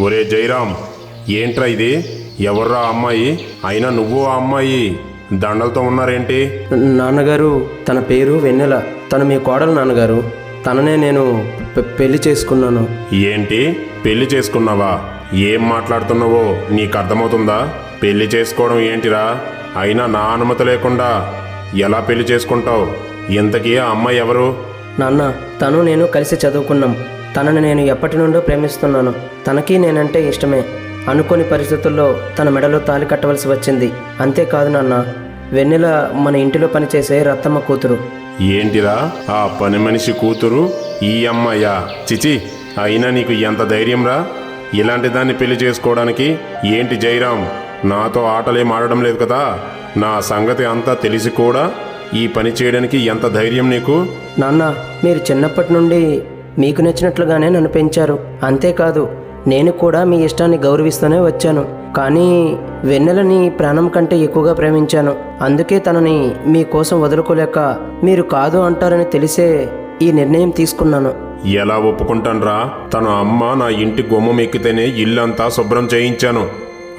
ఒరే జైరాం ఏంట్రా ఇది? ఎవర్రా అమ్మాయి? అయినా నువ్వు ఆ అమ్మాయి. దండలతో ఉన్నారేంటి? నాన్నగారు తన పేరు వెన్నెల. తను మీ కోడలు నాన్నగారు. తననే నేను పె- పెళ్ళి చేసుకున్నాను. ఏంటి? పెళ్ళి చేసుకున్నావా? ఏం మాట్లాడుతున్నావో నీకు అర్థమవుతుందా? పెళ్ళి చేసుకోవడం ఏంటిరా? అయినా నా అనుమతి లేకుండా ఎలా పెళ్ళి చేసుకుంటావు? ఇంతకీ ఆ అమ్మాయి ఎవరు? నాన్న తను నేను కలిసి చదువుకున్నాం. తనని నేను ఎప్పటి నుండో ప్రేమిస్తున్నాను. తనకి నేనంటే ఇష్టమే. అనుకోని పరిస్థితుల్లో తన మెడలో తాలి కట్టవలసి వచ్చింది. అంతేకాదు నాన్న వెన్నెల మన ఇంటిలో పనిచేసే రత్తమ్మ కూతురు. ఏంటిరా? ఆ పని మనిషి కూతురు? ఈ అమ్మాయా? చిచి అయినా నీకు ఎంత ధైర్యంరా? ఇలాంటి దాన్ని పెళ్ళి చేసుకోవడానికి ఏంటి జైరాం? నాతో ఆటలేం ఆడడం లేదు కదా. నా సంగతి అంతా తెలిసి కూడా ఈ పని చేయడానికి ఎంత ధైర్యం నీకు? నాన్న మీరు చిన్నప్పటి నుండి మీకు నచ్చినట్లుగానే నన్ను పెంచారు. అంతేకాదు నేను కూడా మీ ఇష్టాన్ని గౌరవిస్తూనే వచ్చాను. కానీ వెన్నెలని ప్రాణం కంటే ఎక్కువగా ప్రేమించాను. అందుకే తనని మీకోసం వదులుకోలేక మీరు కాదు అంటారని తెలిసే ఈ నిర్ణయం తీసుకున్నాను. ఎలా ఒప్పుకుంటాన్రా? తన అమ్మ నా ఇంటి గుమ్మం ఎక్కితేనే ఇల్లంతా శుభ్రం చేయించాను.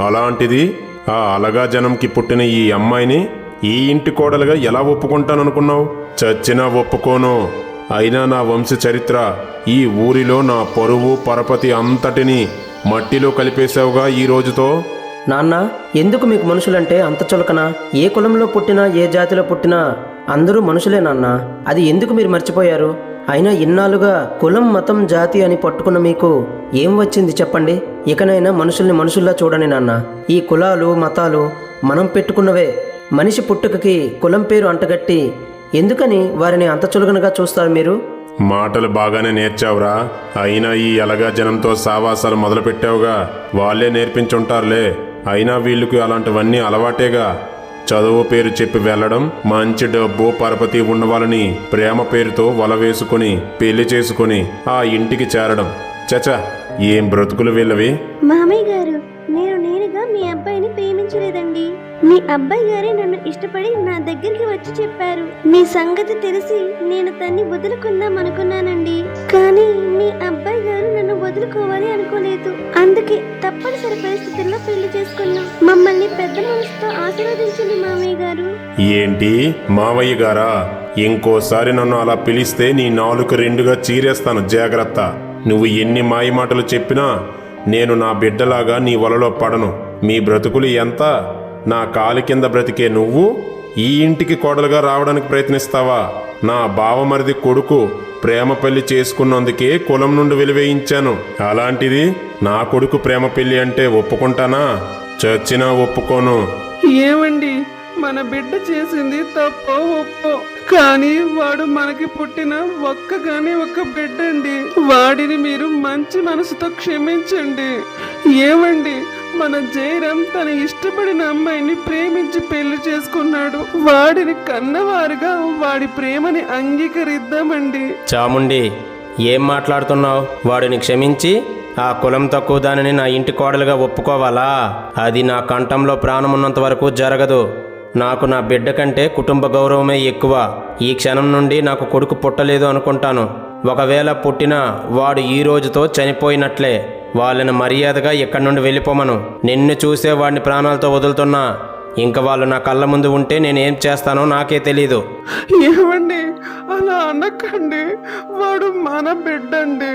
అలాంటిది ఆ అలగా జనంకి పుట్టిన ఈ అమ్మాయిని ఈ ఇంటి కోడలుగా ఎలా ఒప్పుకుంటాననుకున్నావు? చచ్చినా ఒప్పుకోను. అయినా నా వంశ చరిత్ర ఈ ఊరిలో నా పరువు పరపతి అంతటిని మట్టిలో కలిపేశావుగా ఈ రోజుతో? నాన్న ఎందుకు మీకు మనుషులంటే అంత చులకన? ఏ కులంలో పుట్టినా ఏ జాతిలో పుట్టినా అందరూ మనుషులే నాన్న. అది ఎందుకు మీరు మర్చిపోయారు? అయినా ఇన్నాళ్ళుగా కులం మతం జాతి అని పట్టుకున్న మీకు ఏం వచ్చింది చెప్పండి? ఇకనైనా మనుషుల్ని మనుషుల్లా చూడండి నాన్న. ఈ కులాలు మతాలు మనం పెట్టుకున్నవే. మనిషి పుట్టుకకి కులం పేరు అంటగట్టి ఎందుకని వారిని అంత చులకనగా చూస్తారు మీరు? మాటలు బాగానే నేర్చావురా. అయినా ఈ అలగా జనంతో సావాసాలు మొదలుపెట్టావుగా. వాళ్ళే నేర్పించుంటారులే. అయినా వీళ్ళకి అలాంటివన్నీ అలవాటేగా. చదువు పేరు చెప్పి వెళ్ళడం మంచి డబ్బు పరపతి ఉన్న వాళ్ళని ప్రేమ పేరుతో వల వేసుకుని పెళ్ళి చేసుకుని ఆ ఇంటికి చేరడం. చచ ఏం బ్రతుకులు వీళ్ళవి? మామయ్య గారు మీ అబ్బాయిని ప్రేమించలేదండి. మీ అబ్బాయి గారే నన్ను ఇష్టపడి నా దగ్గరికి వచ్చి చెప్పారు. మీ సంగతి తెలిసి నేను తన్ని వదులుకుందాం అనుకున్నానండి. కానీ మీ అబ్బాయి గారు నన్ను వదులుకోవాలి అనుకోలేదు. అందుకే తప్పనిసరి పరిస్థితుల్లో పెళ్ళి చేసుకున్నాం. మమ్మల్ని పెద్ద మనసుతో ఆశీర్వదించండి మామయ్య గారు. ఏంటి? మావయ్య గారా? ఇంకోసారి నన్ను అలా పిలిస్తే నీ నాలుగు రెండుగా చీరేస్తాను జాగ్రత్త. నువ్వు ఎన్ని మాయమాటలు చెప్పినా నేను నా బిడ్డలాగా నీ వలలో పడను. మీ బ్రతుకులు ఎంత? నా కాలి కింద బ్రతికే నువ్వు ఈ ఇంటికి కోడలుగా రావడానికి ప్రయత్నిస్తావా? నా బావమరిది కొడుకు ప్రేమ పెళ్ళి చేసుకున్నందుకే కులం నుండి వెలివేయించాను. అలాంటిది నా కొడుకు ప్రేమ పెళ్ళి అంటే ఒప్పుకుంటానా? చచ్చినా ఒప్పుకోను. ఏమండి? మన బిడ్డ చేసింది తప్పో ఒప్పో. కానీ వాడు మనకి పుట్టిన ఒక్కగానే ఒక్క బిడ్డ అండి వాడిని మీరు మంచి మనసుతో క్షమించండి. ఏమండి? మన జయరాం తన ఇష్టపడిన అమ్మాయిని ప్రేమించి పెళ్ళి చేసుకున్నాడు. వాడిని కన్నవారుగా వాడి ప్రేమని అంగీకరిద్దామండి. చాముండి ఏం మాట్లాడుతున్నావు? వాడిని క్షమించి ఆ కులం తక్కువ దానిని నా ఇంటి కోడలుగా ఒప్పుకోవాలా? అది నా కంఠంలో ప్రాణమున్నంత వరకు జరగదు. నాకు నా బిడ్డ కంటే కుటుంబ గౌరవమే ఎక్కువ. ఈ క్షణం నుండి నాకు కొడుకు పుట్టలేదు అనుకుంటాను. ఒకవేళ పుట్టినా వాడు ఈ రోజుతో చనిపోయినట్లే. వాళ్ళని మర్యాదగా ఇక్కడి నుండి వెళ్ళిపోమను? నిన్ను చూసే వాడిని ప్రాణాలతో వదులుతున్నా. ఇంక వాళ్ళు నా కళ్ళ ముందు ఉంటే నేనేం చేస్తానో నాకే తెలీదు. ఏమండి? అలా అనకండి. వాడు మన బిడ్డండి.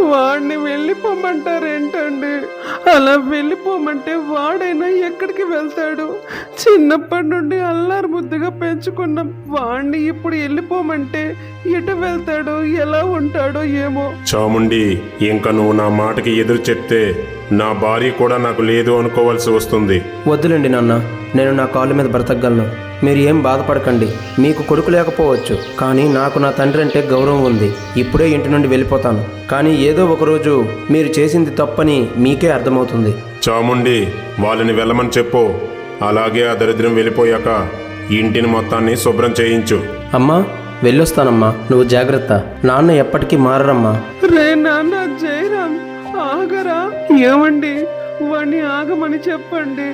వాడిని వెళ్ళిపోమంటారేంటండి? అలా వెళ్ళిపోమంటే వాడైనా ఎక్కడికి వెళ్తాడు? చిన్నప్పటి నుండి అల్లారు ముద్దుగా పెంచుకున్నాం వాడిని ఇప్పుడు వెళ్ళిపోమంటే ఎటు వెళ్తాడో ఎలా ఉంటాడో ఏమో. చాముండి ఇంక నువ్వు నా మాటకి ఎదురు చెప్తే నా భార్య కూడా నాకు లేదు అనుకోవాల్సి వస్తుంది. వద్దులేండి నాన్న నేను నా కాళ్ళ మీద బ్రతకగలను. మీరు ఏం బాధపడకండి మీకు కొడుకు లేకపోవచ్చు కానీ నాకు నా తండ్రి అంటే గౌరవం ఉంది. ఇప్పుడే ఇంటి నుండి వెళ్ళిపోతాను. కానీ ఏదో ఒక రోజు మీరు చేసింది తప్పని మీకే అర్థమవుతుంది. చాముండి వాళ్ళని వెళ్ళమని చెప్పు. అలాగే ఆ దరిద్రం వెళ్ళిపోయాక ఇంటిని మొత్తాన్ని శుభ్రం చేయించు. అమ్మా వెళ్ళొస్తానమ్మా నువ్వు జాగ్రత్త. నాన్న ఎప్పటికీ మారరమ్మా. రే నాన్న జయరాం ఆగరా? ఏమండి? వాడిని ఆగమని చెప్పండి.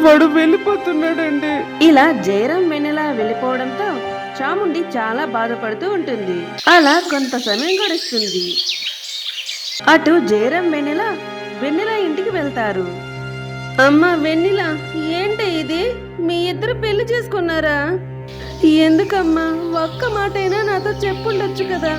వాడు వెళ్ళిపోతున్నాడండి. ఇలా జయరాం వెన్నెల వెళ్ళిపోవడంతో చాముండి చాలా బాధపడుతూ ఉంటుంది. అలా కొంత సమయం గడుస్తుంది. అటు జయరాం వెన్నెల వెన్నెల వెళ్తారు. అమ్మ వెన్నెల ఏంటి ఇది? మీ ఇద్దరు పెళ్ళి చేసుకున్నారా? ఎందుకమ్మా ఒక్క మాటైనా నాతో చెప్పుండొచ్చు కదా?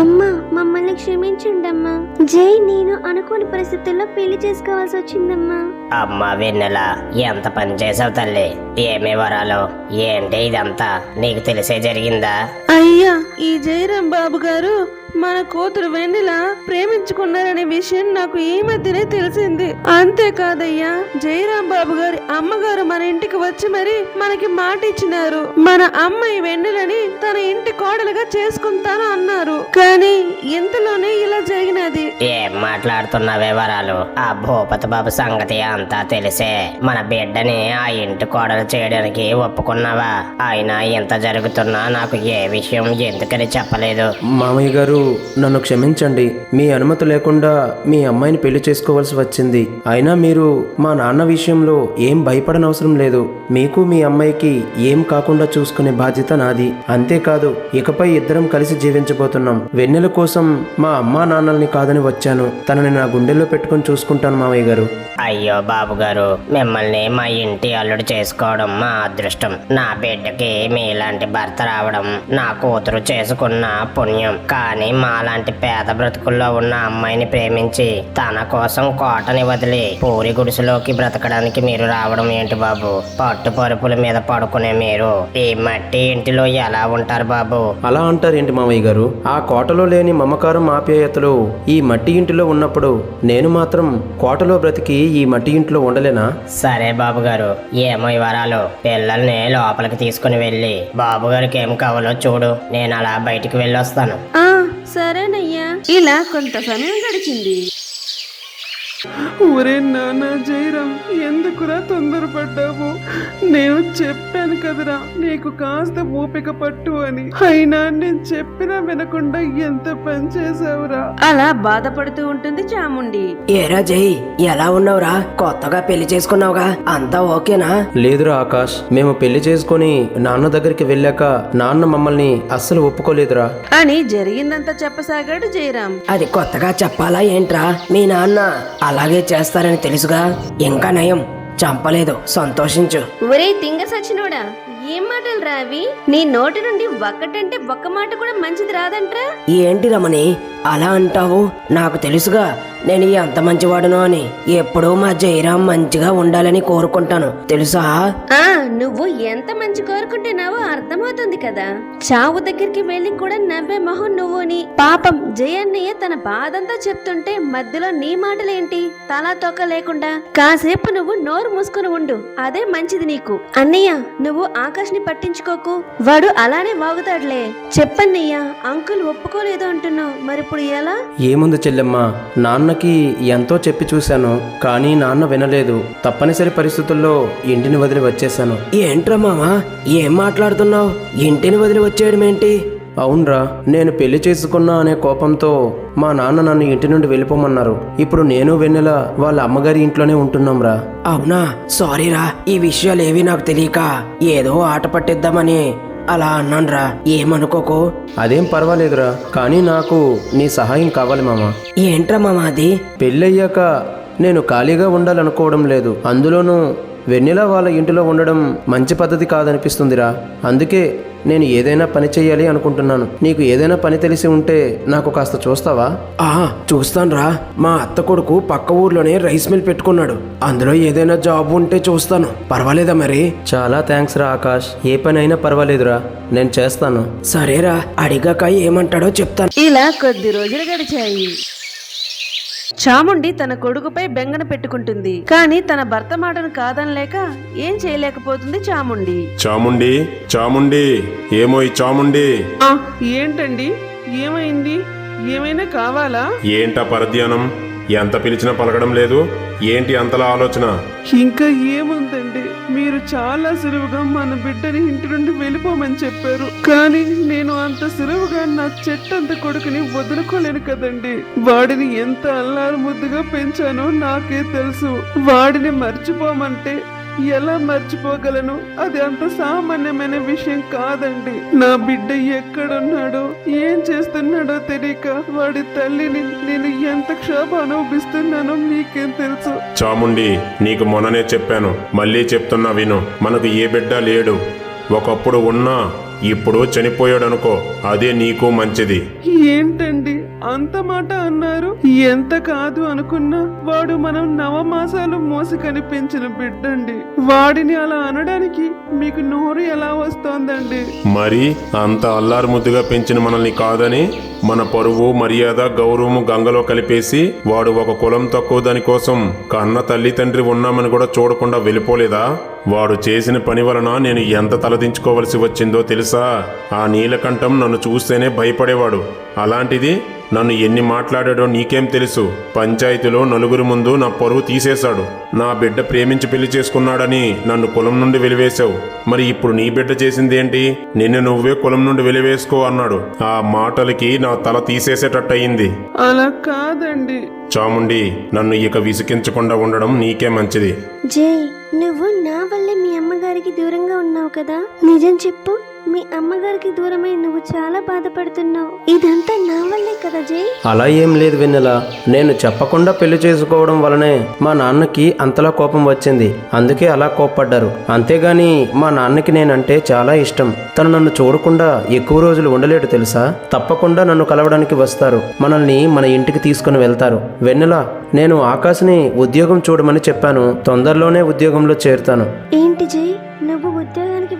అమ్మా మమ్మల్ని క్షమించండి అమ్మా జై నేను అనుకోని పరిస్థితుల్లో పెళ్ళి చేసుకోవాల్సి వచ్చిందమ్మా. అమ్మా వెన్నెల ఎంత పని చేసావు తల్లి? ఏమి వరాలు? ఏంటి ఇదంతా? నీకు తెలిసే జరిగిందా? అయ్యా ఈ జయరాం బాబు గారు మన కూతురు వెన్నెల ప్రేమించుకున్నారనే విషయం నాకు ఈ మధ్యనే తెలిసింది. అంతేకాదయ్యా జయరాం బాబు గారి అమ్మగారు మన ఇంటికి వచ్చి మరి మనకి మాట ఇచ్చినారు మన అమ్మాయి వెన్నెలని తన ఇంటి కోడలుగా చేసుకుంటాను అన్నారు. కానీ ఇంతలోనే ఇలా జరిగినది. ఏం మాట్లాడుతున్నావే వరాలు ఆ భూపతి బాబు సంగతి అంతా తెలిసే. మన బిడ్డని ఆ ఇంటి కోడలు చేయడానికి ఒప్పుకున్నావా? అయినా ఇంత జరుగుతున్నా నాకు ఏ విషయం ఎందుకని చెప్పలేదు. మామయ్య గారు నన్ను క్షమించండి. మీ అనుమతి లేకుండా మీ అమ్మాయిని పెళ్ళి చేసుకోవాల్సి వచ్చింది. అయినా మీరు మా నాన్న విషయంలో ఏం భయపడనవసరం లేదు. మీకు మీ అమ్మాయికి ఏం కాకుండా చూసుకునే బాధ్యత నాది. అంతేకాదు ఇకపై ఇద్దరం కలిసి జీవించబోతున్నాం. వెన్నెల కోసం మా అమ్మా నాన్నల్ని కాదని వచ్చాను. తనని నా గుండెల్లో పెట్టుకొని చూసుకుంటాను మామయ్య గారు. అయ్యో బాబు గారు మిమ్మల్ని మా ఇంటి అల్లుడు చేసుకోవడం మా అదృష్టం. నా బిడ్డకి మీలాంటి భర్త రావడం నా కూతురు చేసుకున్న పుణ్యం. కానీ మాలాంటి పేద బ్రతుకుల్లో ఉన్న అమ్మాయిని ప్రేమించి తన కోసం కోటని వదిలి పూరి గుడిసెలోకి బ్రతకడానికి మీరు రావడం ఏంటి బాబు? పట్టు పరుపుల మీద పడుకునే మీరు ఈ మట్టి ఇంటిలో ఎలా ఉంటారు బాబు? అలా అంటారేంటి మామయ్య గారు? ఆ కోటలో లేని మమకారం ఆప్యాయతలు ఈ మట్టి ఇంటిలో ఉన్నప్పుడు నేను మాత్రం కోటలో బ్రతికి ఈ మట్టి ఇంట్లో ఉండలేనా? సరే బాబు గారు ఏమో ఈ వరాలు. పిల్లల్ని లోపలికి తీసుకుని వెళ్ళి బాబు గారికి ఏం కావాలో చూడు. నేను అలా బయటికి వెళ్ళొస్తాను. ఆ సరేనయ్యా. ఇలా కొంత సమయం గడిచింది. ఒరే నాన్న జయరాం ఎందుకురా తొందరపడ్డావు? నేను చెప్పాను కదరా నీకు కాస్త ఓపిక పట్టు అని. అయినా నేను చెప్పినా వినకుండా ఎంత పని చేసావురా అలా బాధపడుతూ ఉంటుంది చాముండి. ఏరా జై ఎలా ఉన్నావురా? కొత్తగా పెళ్ళి చేసుకున్నావుగా అంతా ఓకేనా? లేదురా ఆకాష్ మేము పెళ్ళి చేసుకొని నాన్న దగ్గరికి వెళ్ళాక నాన్న మమ్మల్ని అస్సలు ఒప్పుకోలేదురా. అని జరిగిందంతా చెప్పసాగాడు జయరాం. అది కొత్తగా చెప్పాలా ఏంట్రా? మీ నాన్న అలాగే చేస్తారని తెలుసుగా? ఇంకా నయం. చంపలేదు. సంతోషించు. ఒరే తింగ సచ్చినోడా ఏం మాటలు రావి నీ నోటి నుండి ఒక్కటంటే ఒక్క మాట కూడా మంచిది రాదంట్రా? ఏంటి రమణి అలా అంటావు? నాకు తెలుసుగా. నేను ఎంత మంచివాడును అని ఎప్పుడూ మా జయరాం మంచిగా ఉండాలని కోరుకుంటాను. తెలుసా? ఆ నువ్వు ఎంత మంచి కోరుకుంటున్నావో అర్థమవుతుంది కదా. చావు దగ్గరికి వెళ్ళి కూడా నవ్వే మొహం నువ్వుని. పాపం జయన్నయ్య తన బాధంతా చెప్తుంటే మధ్యలో నీ మాటలేంటి? తలా తోక లేకుండా. కాసేపు నువ్వు నోరు మూసుకుని ఉండు. అదే మంచిది నీకు. అన్నయ్య నువ్వు ఆకాష్ని పట్టించుకోకు. వాడు అలానే వాగుతాడులే. చెప్పన్నయ్య అంకుల్ ఒప్పుకోలేదు అంటున్నావు. మరిప్పుడు ఎలా? ఏముంది చెల్లెమ్మ? నాన్నకి ఎంతో చెప్పి చూశాను కానీ నాన్న వినలేదు. తప్పనిసరి పరిస్థితుల్లో ఇంటిని వదిలి వచ్చేశాను. ఏంట్రా మామ? ఏం మాట్లాడుతున్నావు? ఇంటిని వదిలి వచ్చేయడం ఏంటి అవునరా నేను పెళ్ళి చేసుకున్నా అనే కోపంతో మా నాన్న నన్ను ఇంటి నుండి వెళ్ళిపోమన్నారు. ఇప్పుడు నేను వెన్నెల వాళ్ళ అమ్మగారి ఇంట్లోనే ఉంటున్నాంరా. అవునా? సారీరా ఈ విషయాలు ఏవి నాకు తెలియక ఏదో ఆట పట్టిద్దామని అలా అన్నానురా. ఏమనుకోకు? అదేం పర్వాలేదురా. కానీ నాకు నీ సహాయం కావాలి మామ. ఏంట్రా మామ అది? పెళ్ళయ్యాక నేను ఖాళీగా ఉండాలనుకోవడం లేదు. అందులోనూ వెన్నెల వాళ్ళ ఇంటిలో ఉండడం మంచి పద్ధతి కాదనిపిస్తుందిరా. అందుకే నేను ఏదైనా పని చెయ్యాలి అనుకుంటున్నాను. నీకు ఏదైనా పని తెలిసి ఉంటే నాకు కాస్త చూస్తావా? ఆ చూస్తానురా. మా అత్త కొడుకు పక్క ఊర్లోనే రైస్ మిల్ పెట్టుకున్నాడు. అందులో ఏదైనా జాబ్ ఉంటే చూస్తాను. పర్వాలేదా మరి? చాలా థ్యాంక్స్ రా ఆకాష్. ఏ పని అయినా పర్వాలేదురా. నేను చేస్తాను. సరేరా. అడిగాక ఏమంటాడో చెప్తాను. ఇలా కొద్ది రోజులు గడిచాయి. చాముండి తన కొడుకుపై బెంగన పెట్టుకుంటుంది. కానీ తన భర్త మాటను కాదనలేక ఏం చేయలేకపోతుంది చాముండి. చాముండి చాముండి ఏమో ఈ చాముండి ఏంటండి? ఏమైంది? ఏమైనా కావాలా? ఏంటా పరధ్యానం? ఎంత పిలిచినా పలకడం లేదు. ఏంటి అంతలా ఆలోచన? ఇంకా ఏముందండి? మీరు చాలా సులువుగా మన బిడ్డని ఇంటి నుండి వెళ్ళిపోమని చెప్పారు. కానీ నేను అంత సులువుగా నా చెట్టంత కొడుకుని వదులుకోలేను కదండి. వాడిని ఎంత అల్లారు ముద్దుగా పెంచానో నాకే తెలుసు. వాడిని మర్చిపోమంటే ఎలా మర్చిపోగలను? అది అంత సామాన్యమైన విషయం కాదండి. నా బిడ్డ ఎక్కడున్నాడో ఏం చేస్తున్నాడో తెలియక వాడి తల్లిని నేను ఎంత క్షోభ అనుభవిస్తున్నానో మీకేం తెలుసు? చాముండి నీకు మొన్ననే చెప్పాను. మళ్ళీ చెప్తున్నా విను. మనకు ఏ బిడ్డ లేడు. ఒకప్పుడు ఉన్నా ఇప్పుడు చనిపోయాడు అనుకో అదే నీకు మంచిది. ఏంటండి? అంత మాట అన్నారు. ఎంత కాదు అనుకున్నా వాడు మనం నవమాసాలు మోసి కనిపించిన బిడ్డండి. వాడిని అలా అనడానికి మీకు నోరు ఎలా వస్తోందండి? మరి అంత అల్లారు ముద్దుగా పెంచిన మనల్ని కాదని మన పరువు మర్యాద గౌరవము గంగలో కలిపేసి వాడు ఒక కులం తక్కువ దానికోసం కన్న తల్లి తండ్రి ఉన్నామని కూడా చూడకుండా వెళ్ళిపోలేదా? వాడు చేసిన పని వలన నేను ఎంత తలదించుకోవలసి వచ్చిందో తెలుసా? ఆ నీలకంఠం నన్ను చూస్తేనే భయపడేవాడు. అలాంటిది నన్ను ఎన్ని మాట్లాడాడో నీకేం తెలుసు. పంచాయతీలో నలుగురి ముందు నా పరువు తీసేశాడు. నా బిడ్డ ప్రేమించి పెళ్ళి చేసుకున్నాడని నన్ను కులం నుండి వెలివేశావు. మరి ఇప్పుడు నీ బిడ్డ చేసిందేంటి? నిన్ను నువ్వే కులం నుండి వెలివేసుకో అన్నాడు. ఆ మాటలకి నా తల తీసేసేటట్టయింది. అలా కాదండి. చాముండి నన్ను ఇక విసికించకుండా ఉండడం నీకే మంచిది. జై నువ్వు నా వల్లే మీ అమ్మగారికి దూరంగా ఉన్నావు కదా? నిజం చెప్పు. మీ అమ్మగారికి దూరమై నువ్వు చాలా బాధపడుతున్నావు. ఇదంతా నా వల్లే కదా జై? అలా ఏం లేదు వెన్నెల. నేను చెప్పకుండా పెళ్ళి చేసుకోవడం వలనే మా నాన్నకి అంతలా కోపం వచ్చింది. అందుకే అలా కోప్పడ్డారు. అంతేగాని మా నాన్నకి నేనంటే చాలా ఇష్టం. తను నన్ను చూడకుండా ఎక్కువ రోజులు ఉండలేడు తెలుసా? తప్పకుండా నన్ను కలవడానికి వస్తారు. మనల్ని మన ఇంటికి తీసుకుని వెళ్తారు. వెన్నెల నేను ఆకాశ్ని ఉద్యోగం చూడమని చెప్పాను. తొందరలోనే ఉద్యోగంలో చేరుతాను. ఏంటి జై? నువ్వు ఉద్యోగానికి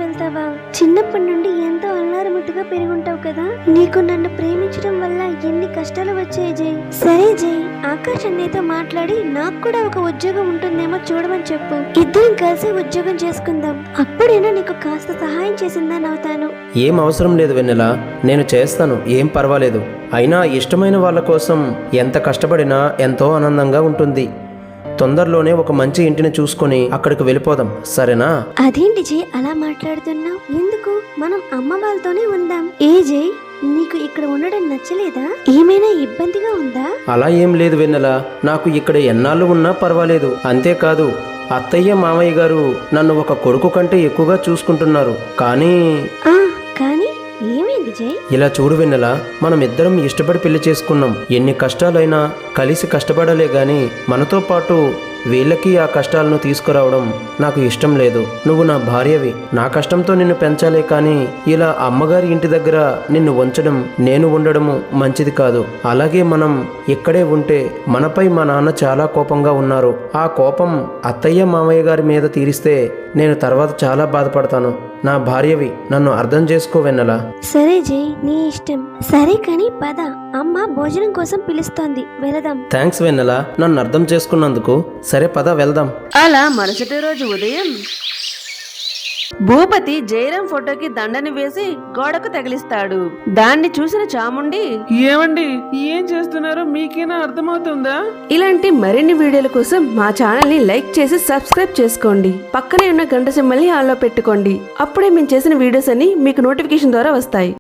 చిన్నప్పటి నుండి ఎంతో అల్లారముద్దుగా పెరుగుంటావు కదా. నీకు నన్ను ప్రేమించడం వల్ల ఎన్ని కష్టాలు వచ్చాయి జై. సరే జై ఆకాష్ అన్నయ్యతో మాట్లాడి నాకు కూడా ఒక ఉద్యోగం ఉంటుందేమో చూడమని చెప్పు. ఇద్దరం కలిసి ఉద్యోగం చేసుకుందాం. అప్పుడైనా నీకు కాస్త సహాయం చేసిందని అవుతాను. ఏం అవసరం లేదు వెన్నెల నేను చేస్తాను ఏం పర్వాలేదు. అయినా ఇష్టమైన వాళ్ళ కోసం ఎంత కష్టపడినా ఎంతో ఆనందంగా ఉంటుంది. తొందరలోనే ఒక మంచి ఇంటిని చూసుకొని అక్కడికి వెళ్ళిపోదాం. సరేనా? అదేంటి జై అలా మాట్లాడుతున్నావు? ఎందుకు? మనం అమ్మ వాళ్ళతోనే ఉందాం. ఏ జై నీకు ఇక్కడ ఉండడం నచ్చలేదా? ఏమైనా ఇబ్బందిగా ఉందా? అలా ఏం లేదు వెన్నెల. నాకు ఇక్కడ ఎన్నాళ్ళు ఉన్నా పర్వాలేదు. అంతేకాదు అత్తయ్య మామయ్య గారు నన్ను ఒక కొడుకు కంటే ఎక్కువగా చూసుకుంటున్నారు. కానీ ఆ విజయ్? ఇలా చూడు వెన్నెల మనం ఇద్దరం ఇష్టపడి పెళ్ళి చేసుకున్నాం. ఎన్ని కష్టాలైనా కలిసి కష్టపడాలే గాని మనతో పాటు వీళ్ళకి ఆ కష్టాలను తీసుకురావడం నాకు ఇష్టం లేదు. నువ్వు నా భార్యవి. నా కష్టంతో నిన్ను పెంచాలే కానీ ఇలా అమ్మగారి ఇంటి దగ్గర నిన్ను ఉంచడం నేను ఉండడము మంచిది కాదు. అలాగే మనం ఇక్కడే ఉంటే మనపై మా నాన్న చాలా కోపంగా ఉన్నారు. ఆ కోపం అత్తయ్య మామయ్య గారి మీద తీరిస్తే నేను తర్వాత చాలా బాధపడతాను. నా భార్యవి నన్ను అర్థం చేసుకో వెన్నెలా? సరే జై నీ ఇష్టం. సరే కానీ పద. అమ్మ భోజనం కోసం పిలుస్తోంది. వెళదాం. థ్యాంక్స్ వెన్నెల. నన్ను అర్థం చేసుకున్నందుకు సరే పద వెళ్దాం. అలా మరుసటి రోజు ఉదయం భూపతి జయరాం ఫోటోకి దండని వేసి గోడకు తగిలిస్తాడు. దాన్ని చూసిన చాముండి ఏమండి ఏం చేస్తున్నారో మీకేనా అర్థమవుతుందా? ఇలాంటి మరిన్ని వీడియోల కోసం మా ఛానల్ని లైక్ చేసి సబ్స్క్రైబ్ చేసుకోండి. పక్కనే ఉన్న గంట సింబల్ని ఆన్లో పెట్టుకోండి. అప్పుడే మేము చేసిన వీడియోస్ అన్ని మీకు నోటిఫికేషన్ ద్వారా వస్తాయి.